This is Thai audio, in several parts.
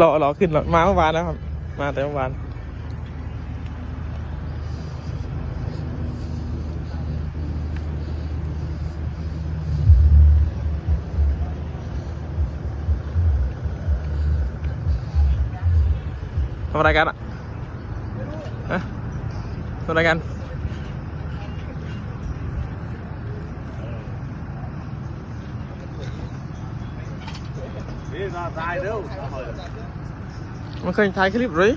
รอรอขึ้นรอมาเมื่อวานนะครับ มาแต่เมื่อวานทำอะไรกันอะฮะทำอะไรกัน นี่น่าตายเด้อ มันเคยถ่ายคลิปหรือ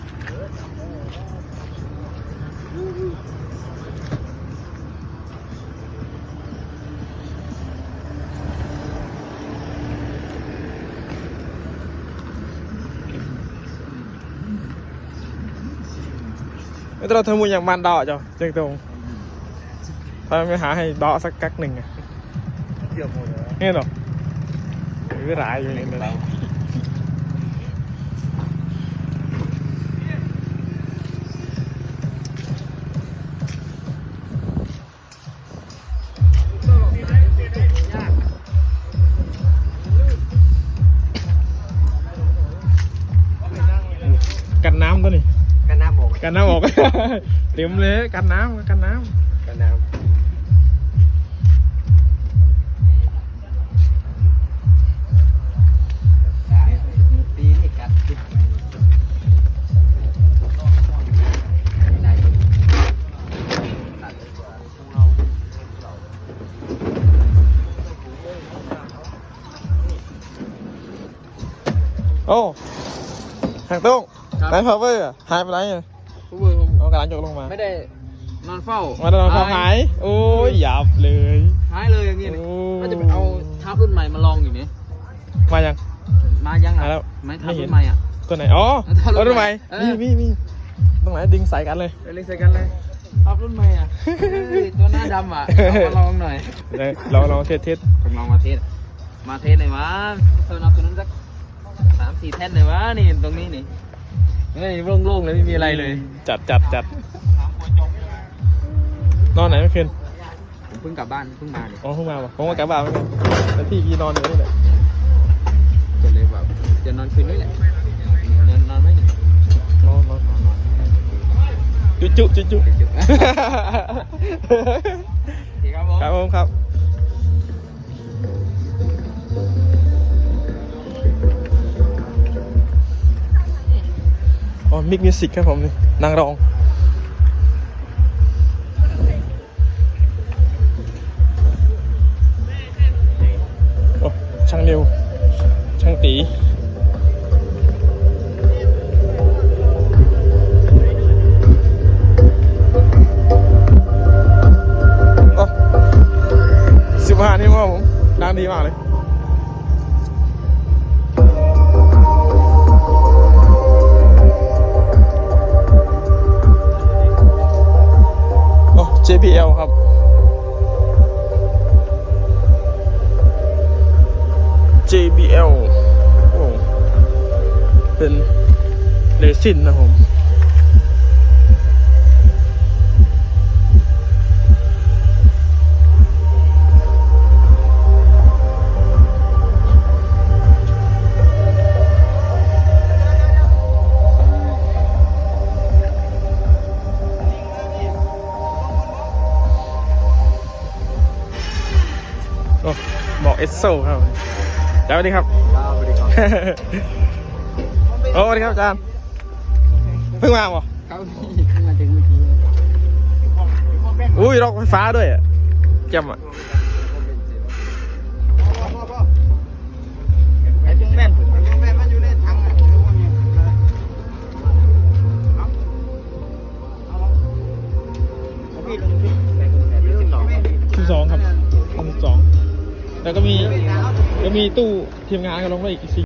ไม่ต้องเราทำมูลอย่างมันดอกจ้ะจริงตรงไปไม่หาให้ดอกสักกักหนึ่งอะเที่ยวหมดเลยเนี่ยหรอหรือร้ายอยู่นี่เลย กันน้ำตัวนี้กันน้ำหมกกันน้ำออก เตรียมเลยกันน้ำกันน้กันน้ำดีนี่กัดำโอ้หางตุ้ง ครับไหนพาวเวอร์หายไปไหนอะผู้เบอร์ผมเอากระดานจกลงมาไม่ได้นอนเฝ้ามาตอนพอหาย โอ้ยหยับเลย หายเลยอย่างนี้นี่โอ้ก็จะไปเอาทับรุ่นใหม่มาลองอยู่นี่มายัง มายังมาแล้วไม่ทัไม่บเห็นรุ่นใหม่อะ ตัวไหน อ๋อเอาเอารุ่รุ่นนใหใหม่ม่เออมีมีมีตรงไหนดึงใส่กันเลย ไปเลยใส่กันเลยทับรุ่นใหม่อะเฮ้ยตัวหน้าดำอะเอามาลองหน่อยเลยลองลองเทสเทสผมลองมาเทส มาเทสหน่อยวะสนับสนุนสักสามสี่แท่นหน่อยวะนี่ตรงนี้นี่ นี่โล่งๆเลยไม่มีอะไรเลย จัดจัดจัดนอนไหนเมื่อคืนผมเพิ่งกลับบ้านเพิ่งมาเนี่ยอ๋อเพิ่งมาป่ะผมก็กลับบ้านเมื่อคืนแต่พี่กีนอนอยู่นี่แหละก็เลยแบบจะนอนคืนนี้แหละนอนนอนไหมนี่นอนนอนนอนนอนจุ๊จุ๊จุ๊จุ๊ อ๋อมิกมิวสิกครับผมนี่นางรองอช่างเร็ว ช่างตี JBL โอ้เป็นเรซินนะผมบอกเอสโซครับ สวัสดีครับครับสวัสดีครับโอ้สวัสดีครับอาจารย์เพิ่งมาบ่ครับพี่เพิ่งมาถึงเมื่อกี้อุ้ยรอกไฟฟ้าด้วยอะแจ่มอะไอ้จุ้งแม่นจุ้งแม่นมันอยู่ในถังอะพี่ลงพี่ใส่กุญแจที่สิบสองสิบสองครับสิบสอง แล้วก็มีก็มีตู้ทีมงานก็ลงไปอีกสี่